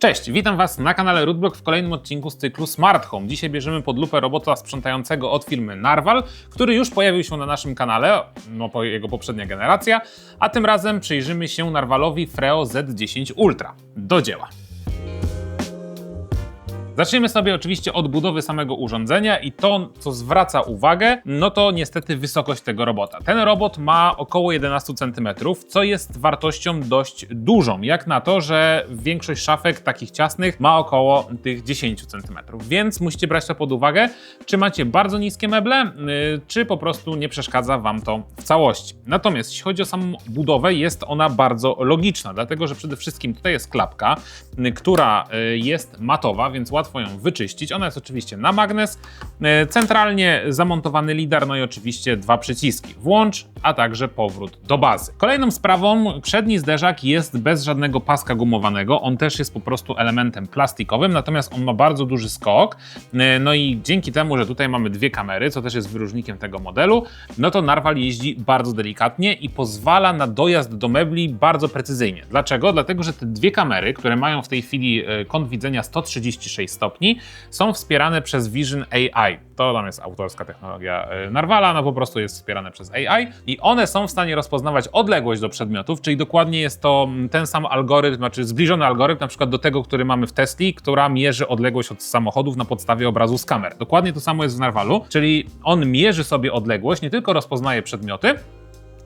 Cześć, witam Was na kanale Rootblock w kolejnym odcinku z cyklu Smart Home. Dzisiaj bierzemy pod lupę robota sprzątającego od firmy Narwal, który już pojawił się na naszym kanale, no po jego poprzednia generacja, a tym razem przyjrzymy się Narwalowi Freo Z10 Ultra. Do dzieła! Zaczniemy sobie oczywiście od budowy samego urządzenia i to, co zwraca uwagę, no to niestety wysokość tego robota. Ten robot ma około 11 cm, co jest wartością dość dużą, jak na to, że większość szafek takich ciasnych ma około tych 10 cm. Więc musicie brać to pod uwagę, czy macie bardzo niskie meble, yy, czy po prostu nie przeszkadza Wam to w całości. Natomiast jeśli chodzi o samą budowę, jest ona bardzo logiczna, dlatego że przede wszystkim tutaj jest klapka, yy, która yy, jest matowa, więc łatwo ją wyczyścić. Ona jest oczywiście na magnes, e, centralnie zamontowany lidar, no i oczywiście dwa przyciski. Włącz, a także powrót do bazy. Kolejną sprawą, przedni zderzak jest bez żadnego paska gumowanego. On też jest po prostu elementem plastikowym, natomiast on ma bardzo duży skok. E, no i dzięki temu, że tutaj mamy dwie kamery, co też jest wyróżnikiem tego modelu, no to Narwal jeździ bardzo delikatnie i pozwala na dojazd do mebli bardzo precyzyjnie. Dlaczego? Dlatego, że te dwie kamery, które mają w tej chwili e, kąt widzenia 136 stopni, są wspierane przez Vision AI. To tam jest autorska technologia e, Narwala, no po prostu jest wspierane przez AI i one są w stanie rozpoznawać odległość do przedmiotów, czyli dokładnie jest to mm, ten sam algorytm, znaczy zbliżony algorytm na przykład do tego, który mamy w Tesli, która mierzy odległość od samochodów na podstawie obrazu z kamer. Dokładnie to samo jest w Narwalu, czyli on mierzy sobie odległość, nie tylko rozpoznaje przedmioty,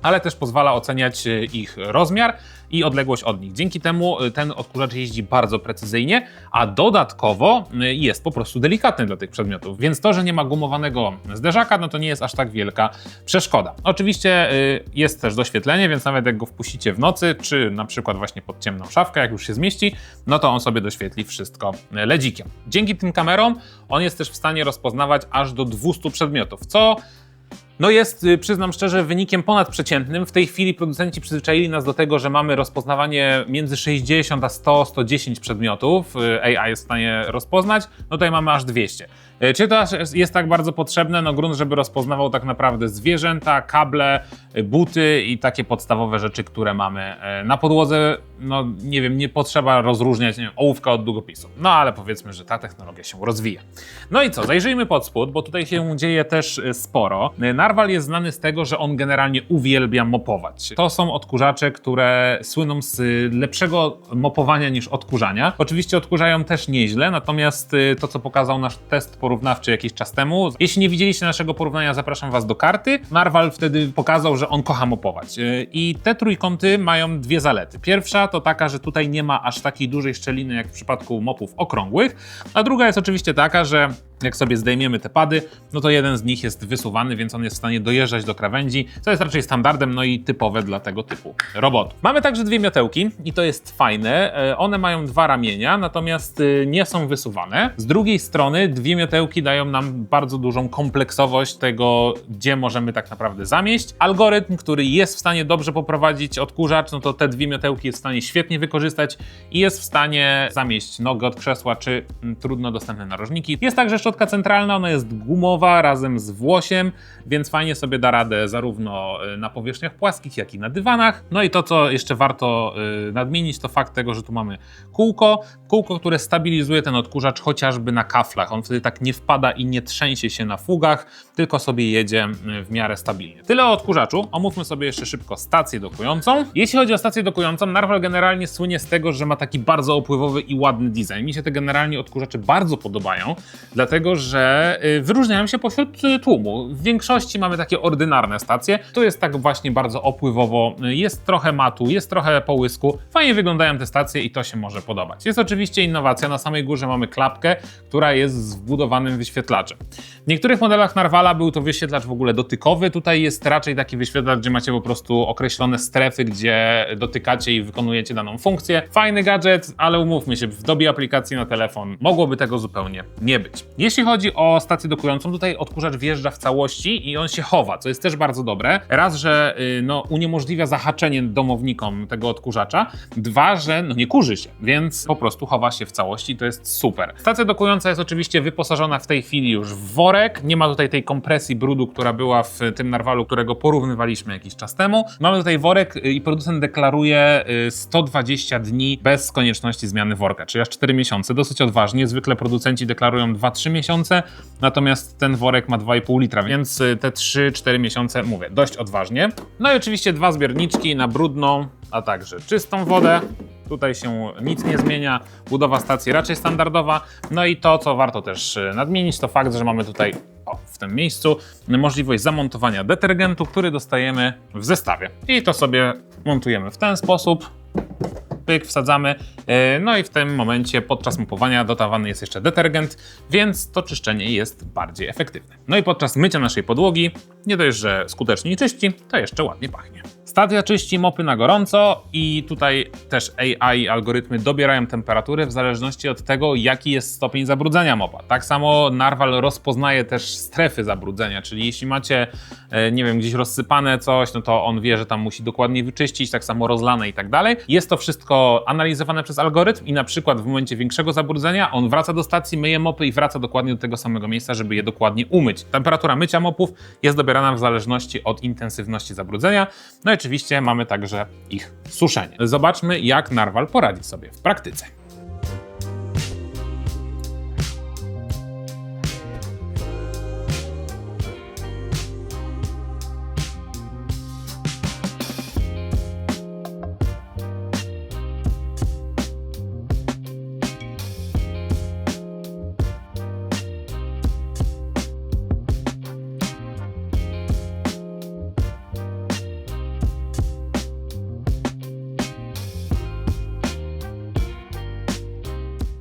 ale też pozwala oceniać e, ich rozmiar i odległość od nich. Dzięki temu e, ten odkurzacz jeździ bardzo precyzyjnie, a dodatkowo e, jest po prostu delikatny dla tych przedmiotów. Więc to, że nie ma gumowanego zderzaka, no to nie jest aż tak wielka przeszkoda. Oczywiście jest też doświetlenie, więc nawet jak go wpuścicie w nocy, czy na przykład właśnie pod ciemną szafkę, jak już się zmieści, no to on sobie doświetli wszystko ledzikiem. Dzięki tym kamerom on jest też w stanie rozpoznawać aż do 200 przedmiotów, co no jest, y, przyznam szczerze, wynikiem ponadprzeciętnym. W tej chwili producenci przyzwyczaili nas do tego, że mamy rozpoznawanie między 60 a 100, 110 przedmiotów. Y, AI jest w stanie rozpoznać. No tutaj mamy aż 200. Y, czy to jest tak bardzo potrzebne? No grunt, żeby rozpoznawał tak naprawdę zwierzęta, kable, buty i takie podstawowe rzeczy, które mamy na podłodze. No nie wiem, nie potrzeba rozróżniać nie wiem, ołówka od długopisu. No ale powiedzmy, że ta technologia się rozwija. No i co, zajrzyjmy pod spód, bo tutaj się dzieje też sporo. Narwal jest znany z tego, że on generalnie uwielbia mopować. To są odkurzacze, które słyną z lepszego mopowania niż odkurzania. Oczywiście odkurzają też nieźle, natomiast y, to, co pokazał nasz test porównawczy jakiś czas temu, jeśli nie widzieliście naszego porównania, zapraszam Was do karty. Narwal wtedy pokazał, że on kocha mopować. Y, I te trójkąty mają dwie zalety. Pierwsza to taka, że tutaj nie ma aż takiej dużej szczeliny jak w przypadku mopów okrągłych, a druga jest oczywiście taka, że jak sobie zdejmiemy te pady, no to jeden z nich jest wysuwany, więc on jest w stanie dojeżdżać do krawędzi, co jest raczej standardem, no i typowe dla tego typu robotów. Mamy także dwie miotełki i to jest fajne. E, one mają dwa ramienia, natomiast e, nie są wysuwane. Z drugiej strony dwie miotełki dają nam bardzo dużą kompleksowość tego, gdzie możemy tak naprawdę zamieść. Algorytm, który jest w stanie dobrze poprowadzić odkurzacz, no to te dwie miotełki jest w stanie świetnie wykorzystać i jest w stanie zamieść nogę od krzesła czy mm, trudno dostępne narożniki. Jest także szczotka centralna, ona jest gumowa razem z włosiem, więc fajnie sobie da radę zarówno y, na powierzchniach płaskich, jak i na dywanach. No i to, co jeszcze warto y, nadmienić, to fakt tego, że tu mamy kółko, kółko, które stabilizuje ten odkurzacz chociażby na kaflach. On wtedy tak nie wpada i nie trzęsie się na fugach, tylko sobie jedzie y, w miarę stabilnie. Tyle o odkurzaczu. Omówmy sobie jeszcze szybko stację dokującą. Jeśli chodzi o stację dokującą, Narwal generalnie słynie z tego, że ma taki bardzo opływowy i ładny design. Mi się te generalnie odkurzacze bardzo podobają, dlatego że wyróżniają się pośród tłumu. W większości mamy takie ordynarne stacje. Tu jest tak właśnie bardzo opływowo, jest trochę matu, jest trochę połysku. Fajnie wyglądają te stacje i to się może podobać. Jest oczywiście innowacja. Na samej górze mamy klapkę, która jest z wbudowanym wyświetlaczem. W niektórych modelach Narwala był to wyświetlacz w ogóle dotykowy. Tutaj jest raczej taki wyświetlacz, gdzie macie po prostu określone strefy, gdzie dotykacie i wykonujecie daną funkcję. Fajny gadżet, ale umówmy się, w dobie aplikacji na telefon mogłoby tego zupełnie nie być. Jeśli chodzi o stację dokującą, tutaj odkurzacz wjeżdża w całości i on się chowa, co jest też bardzo dobre. Raz, że y, no, uniemożliwia zahaczenie domownikom tego odkurzacza. Dwa, że no, nie kurzy się, więc po prostu chowa się w całości i to jest super. Stacja dokująca jest oczywiście wyposażona w tej chwili już w worek. Nie ma tutaj tej kompresji brudu, która była w tym narwalu, którego porównywaliśmy jakiś czas temu. Mamy tutaj worek y, i producent deklaruje y, 120 dni bez konieczności zmiany worka, czyli aż 4 miesiące. Dosyć odważnie. Zwykle producenci deklarują 2-3 miesiące, natomiast ten worek ma 2,5 litra, więc y, te 3-4 miesiące, mówię, dość odważnie. No i oczywiście dwa zbiorniczki na brudną, a także czystą wodę. Tutaj się nic nie zmienia, budowa stacji raczej standardowa. No i to, co warto też y, nadmienić, to fakt, że mamy tutaj o, w tym miejscu możliwość zamontowania detergentu, który dostajemy w zestawie. I to sobie montujemy w ten sposób. Pyk, wsadzamy. e, No i w tym momencie podczas mopowania dodawany jest jeszcze detergent, więc to czyszczenie jest bardziej efektywne. No i podczas mycia naszej podłogi nie dość, że skutecznie i czyści, to jeszcze ładnie pachnie. Stacja czyści mopy na gorąco i tutaj też AI algorytmy dobierają temperatury w zależności od tego, jaki jest stopień zabrudzenia mopa. Tak samo Narwal rozpoznaje też strefy zabrudzenia, czyli jeśli macie, e, nie wiem, gdzieś rozsypane coś, no to on wie, że tam musi dokładnie wyczyścić, tak samo rozlane i tak dalej. Jest to wszystko analizowane przez algorytm i na przykład w momencie większego zabrudzenia on wraca do stacji, myje mopy i wraca dokładnie do tego samego miejsca, żeby je dokładnie umyć. Temperatura mycia mopów jest dobierana w zależności od intensywności zabrudzenia. No oczywiście mamy także ich suszenie. Zobaczmy, jak narwal poradzi sobie w praktyce.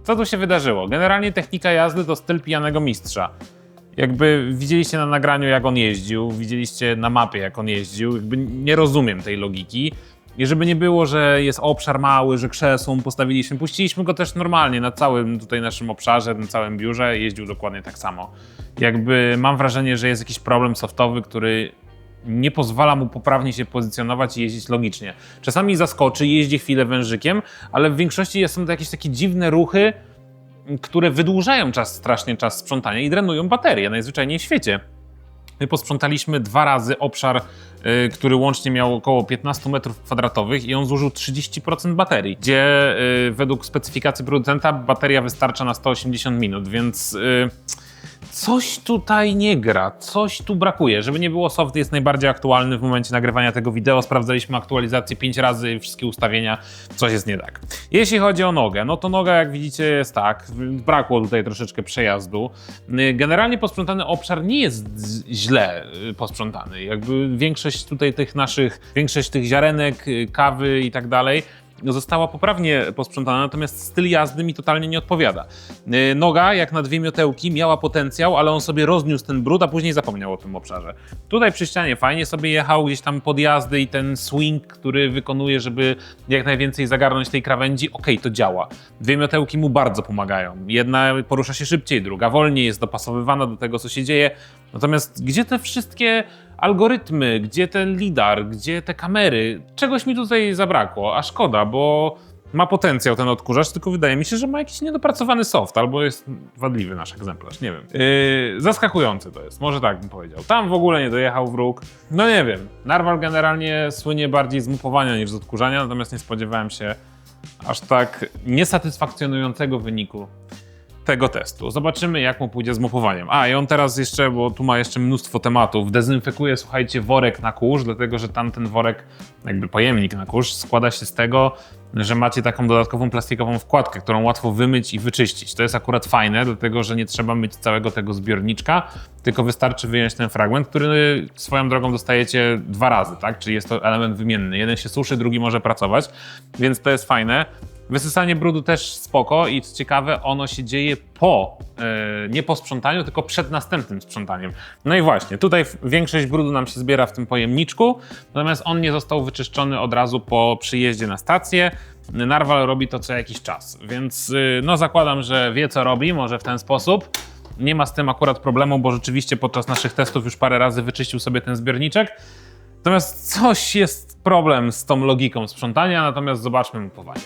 Co tu się wydarzyło? Generalnie technika jazdy to styl pijanego mistrza. Jakby widzieliście na nagraniu, jak on jeździł, widzieliście na mapie, jak on jeździł, jakby nie rozumiem tej logiki. I żeby nie było, że jest obszar mały, że krzesło postawiliśmy, puściliśmy go też normalnie na całym tutaj naszym obszarze, na całym biurze, jeździł dokładnie tak samo. Jakby mam wrażenie, że jest jakiś problem softowy, który nie pozwala mu poprawnie się pozycjonować i jeździć logicznie. Czasami zaskoczy, jeździ chwilę wężykiem, ale w większości są to jakieś takie dziwne ruchy, które wydłużają czas, strasznie czas sprzątania i drenują baterię najzwyczajniej w świecie. My posprzątaliśmy dwa razy obszar, y, który łącznie miał około 15 metrów kwadratowych i on zużył 30% baterii, gdzie y, według specyfikacji producenta bateria wystarcza na 180 minut, więc y, coś tutaj nie gra, coś tu brakuje. Żeby nie było, soft jest najbardziej aktualny w momencie nagrywania tego wideo. Sprawdzaliśmy aktualizację 5 razy, wszystkie ustawienia, coś jest nie tak. Jeśli chodzi o nogę, no to noga jak widzicie jest tak, brakło tutaj troszeczkę przejazdu. Generalnie posprzątany obszar nie jest źle y, posprzątany. Jakby większość tutaj tych naszych, większość tych ziarenek, y, kawy i tak dalej, została poprawnie posprzątana, natomiast styl jazdy mi totalnie nie odpowiada. Yy, Noga, jak na dwie miotełki, miała potencjał, ale on sobie rozniósł ten brud, a później zapomniał o tym obszarze. Tutaj przy ścianie fajnie sobie jechał, gdzieś tam podjazdy i ten swing, który wykonuje, żeby jak najwięcej zagarnąć tej krawędzi, okej, to działa. Dwie miotełki mu bardzo pomagają. Jedna porusza się szybciej, druga wolniej, jest dopasowywana do tego, co się dzieje. Natomiast gdzie te wszystkie algorytmy, gdzie ten lidar, gdzie te kamery? Czegoś mi tutaj zabrakło, a szkoda, bo ma potencjał ten odkurzacz, tylko wydaje mi się, że ma jakiś niedopracowany soft, albo jest wadliwy nasz egzemplarz, nie wiem. Yy, zaskakujący to jest, może tak bym powiedział. Tam w ogóle nie dojechał wróg, no nie wiem. Narwal generalnie słynie bardziej z mupowania niż z odkurzania, natomiast nie spodziewałem się aż tak niesatysfakcjonującego wyniku tego testu. Zobaczymy, jak mu pójdzie z mopowaniem. A, i on teraz jeszcze, bo tu ma jeszcze mnóstwo tematów, dezynfekuje, słuchajcie, worek na kurz, dlatego że tamten worek, jakby pojemnik na kurz, składa się z tego, że macie taką dodatkową plastikową wkładkę, którą łatwo wymyć i wyczyścić. To jest akurat fajne, dlatego że nie trzeba myć całego tego zbiorniczka, tylko wystarczy wyjąć ten fragment, który swoją drogą dostajecie dwa razy, tak? Czyli jest to element wymienny. Jeden się suszy, drugi może pracować, więc to jest fajne. Wysysanie brudu też spoko i co ciekawe, ono się dzieje po, e, nie po sprzątaniu, tylko przed następnym sprzątaniem. No i właśnie, tutaj większość brudu nam się zbiera w tym pojemniczku, natomiast on nie został wyczyszczony od razu po przyjeździe na stację. Narwal robi to co jakiś czas, więc y, no zakładam, że wie co robi, może w ten sposób. Nie ma z tym akurat problemu, bo rzeczywiście podczas naszych testów już parę razy wyczyścił sobie ten zbiorniczek. Natomiast coś jest problem z tą logiką sprzątania, natomiast zobaczmy mopowanie.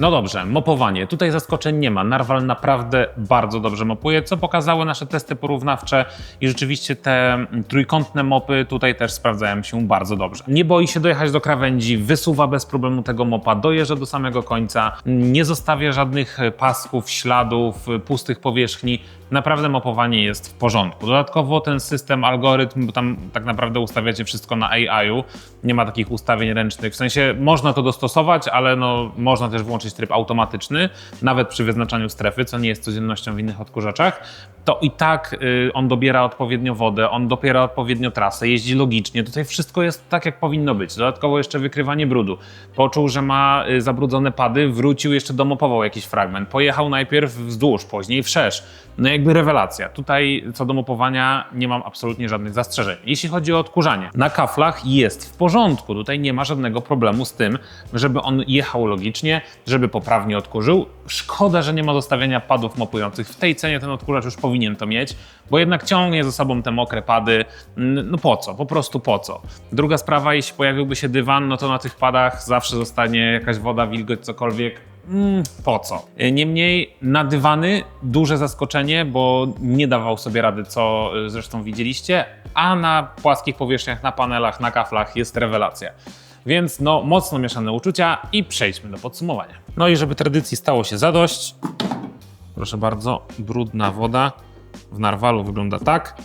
No dobrze, mopowanie. Tutaj zaskoczeń nie ma. Narwal naprawdę bardzo dobrze mopuje, co pokazały nasze testy porównawcze i rzeczywiście te trójkątne mopy tutaj też sprawdzają się bardzo dobrze. Nie boi się dojechać do krawędzi, wysuwa bez problemu tego mopa, dojeżdża do samego końca, nie zostawia żadnych pasków, śladów, pustych powierzchni. Naprawdę mopowanie jest w porządku. Dodatkowo ten system, algorytm, bo tam tak naprawdę ustawiacie wszystko na AI-u, nie ma takich ustawień ręcznych. W sensie można to dostosować, ale no, można też włączyć tryb automatyczny, nawet przy wyznaczaniu strefy, co nie jest codziennością w innych odkurzaczach. To i tak y, on dobiera odpowiednio wodę, on dobiera odpowiednio trasę, jeździ logicznie. Tutaj wszystko jest tak, jak powinno być. Dodatkowo jeszcze wykrywanie brudu. Poczuł, że ma y, zabrudzone pady, wrócił jeszcze domopował jakiś fragment. Pojechał najpierw wzdłuż, później wszerz. No jakby rewelacja. Tutaj co do mopowania nie mam absolutnie żadnych zastrzeżeń. Jeśli chodzi o odkurzanie, na kaflach jest w porządku. Tutaj nie ma żadnego problemu z tym, żeby on jechał logicznie, żeby poprawnie odkurzył. Szkoda, że nie ma zostawiania padów mopujących. W tej cenie ten odkurzacz już powinien to mieć, bo jednak ciągnie ze sobą te mokre pady. No po co? Po prostu po co? Druga sprawa, jeśli pojawiłby się dywan, no to na tych padach zawsze zostanie jakaś woda, wilgoć, cokolwiek. Mm, po co? Niemniej na dywany duże zaskoczenie, bo nie dawał sobie rady, co y, zresztą widzieliście, a na płaskich powierzchniach, na panelach, na kaflach jest rewelacja. Więc no, mocno mieszane uczucia i przejdźmy do podsumowania. No i żeby tradycji stało się zadość, proszę bardzo, brudna woda w narwalu wygląda tak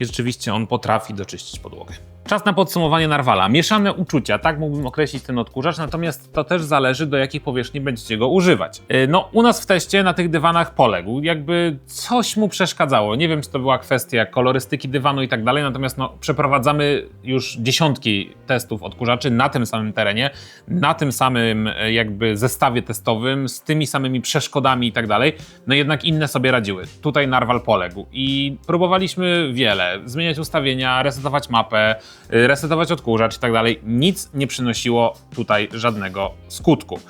i rzeczywiście on potrafi doczyścić podłogę. Czas na podsumowanie Narwala. Mieszane uczucia, tak mógłbym określić ten odkurzacz, natomiast to też zależy do jakiej powierzchni będziecie go używać. Yy, No, u nas w teście na tych dywanach poległ, jakby coś mu przeszkadzało. Nie wiem, czy to była kwestia kolorystyki dywanu i tak dalej, natomiast no, przeprowadzamy już dziesiątki testów odkurzaczy na tym samym terenie, na tym samym e, jakby zestawie testowym, z tymi samymi przeszkodami i tak dalej. No jednak inne sobie radziły. Tutaj Narwal poległ i próbowaliśmy wiele. Zmieniać ustawienia, resetować mapę, resetować odkurzacz i tak dalej. Nic nie przynosiło tutaj żadnego skutku.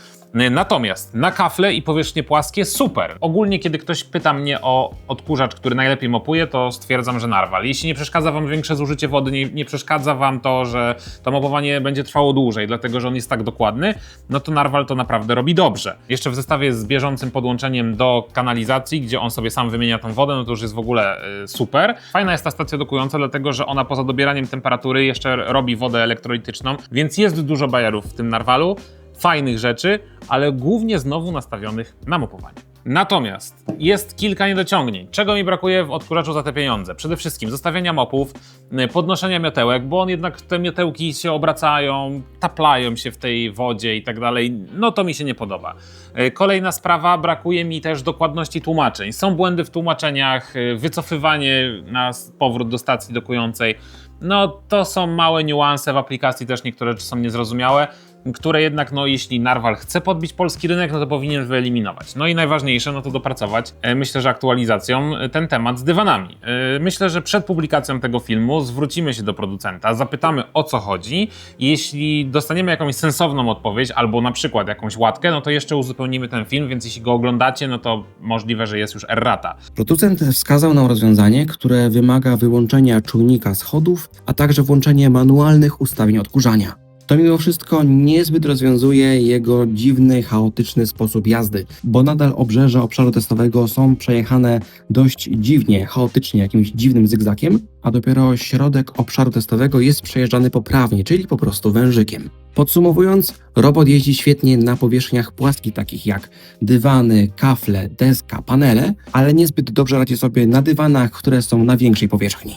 Y, Natomiast na kafle i powierzchnie płaskie super. Ogólnie, kiedy ktoś pyta mnie o odkurzacz, który najlepiej mopuje, to stwierdzam, że narwal. Jeśli nie przeszkadza Wam większe zużycie wody, nie, nie przeszkadza Wam to, że to mopowanie będzie trwało dłużej, dlatego że on jest tak dokładny, no to narwal to naprawdę robi dobrze. Jeszcze w zestawie z bieżącym podłączeniem do kanalizacji, gdzie on sobie sam wymienia tą wodę, no to już jest w ogóle y, super. Fajna jest ta stacja dokująca, dlatego że ona poza dobieraniem temperatury jeszcze robi wodę elektrolityczną, więc jest dużo bajerów w tym narwalu fajnych rzeczy, ale głównie znowu nastawionych na mopowanie. Natomiast jest kilka niedociągnięć. Czego mi brakuje w odkurzaczu za te pieniądze? Przede wszystkim zostawiania mopów, y, podnoszenia miotełek, bo on jednak te miotełki się obracają, taplają się w tej wodzie i tak dalej. No to mi się nie podoba. Y, Kolejna sprawa, brakuje mi też dokładności tłumaczeń. Są błędy w tłumaczeniach, y, wycofywanie na powrót do stacji dokującej. No to są małe niuanse w aplikacji, też niektóre rzeczy są niezrozumiałe które jednak, no jeśli Narwal chce podbić polski rynek, no to powinien wyeliminować. No i najważniejsze, no to dopracować, e, myślę, że aktualizacją e, ten temat z dywanami. E, Myślę, że przed publikacją tego filmu zwrócimy się do producenta, zapytamy o co chodzi jeśli dostaniemy jakąś sensowną odpowiedź albo na przykład jakąś łatkę, no to jeszcze uzupełnimy ten film, więc jeśli go oglądacie, no to możliwe, że jest już errata. Producent wskazał nam rozwiązanie, które wymaga wyłączenia czujnika schodów, a także włączenie manualnych ustawień odkurzania. To mimo wszystko niezbyt rozwiązuje jego dziwny, chaotyczny sposób jazdy, bo nadal obrzeża obszaru testowego są przejechane dość dziwnie, chaotycznie, jakimś dziwnym zygzakiem, a dopiero środek obszaru testowego jest przejeżdżany poprawnie, czyli po prostu wężykiem. Podsumowując, robot jeździ świetnie na powierzchniach płaskich, takich jak dywany, kafle, deska, panele, ale niezbyt dobrze radzi sobie na dywanach, które są na większej powierzchni.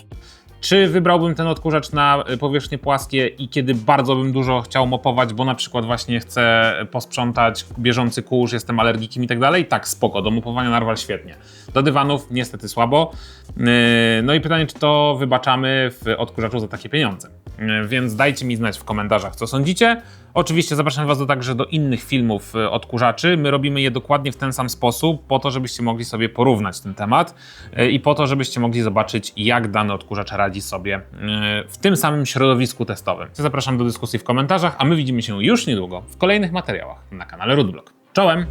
Czy wybrałbym ten odkurzacz na y, powierzchnie płaskie i kiedy bardzo bym dużo chciał mopować, bo na przykład właśnie chcę posprzątać bieżący kurz, jestem alergikiem i tak dalej? Tak, spoko, do mopowania narwal świetnie. Do dywanów niestety słabo. Yy, No i pytanie, czy to wybaczamy w odkurzaczu za takie pieniądze? E, Więc dajcie mi znać w komentarzach, co sądzicie. Oczywiście zapraszam Was do, także do innych filmów e, odkurzaczy. My robimy je dokładnie w ten sam sposób, po to, żebyście mogli sobie porównać ten temat e, i po to, żebyście mogli zobaczyć, jak dany odkurzacz radzi sobie w tym samym środowisku testowym. Zapraszam do dyskusji w komentarzach, a my widzimy się już niedługo w kolejnych materiałach na kanale Rootblock. Czołem!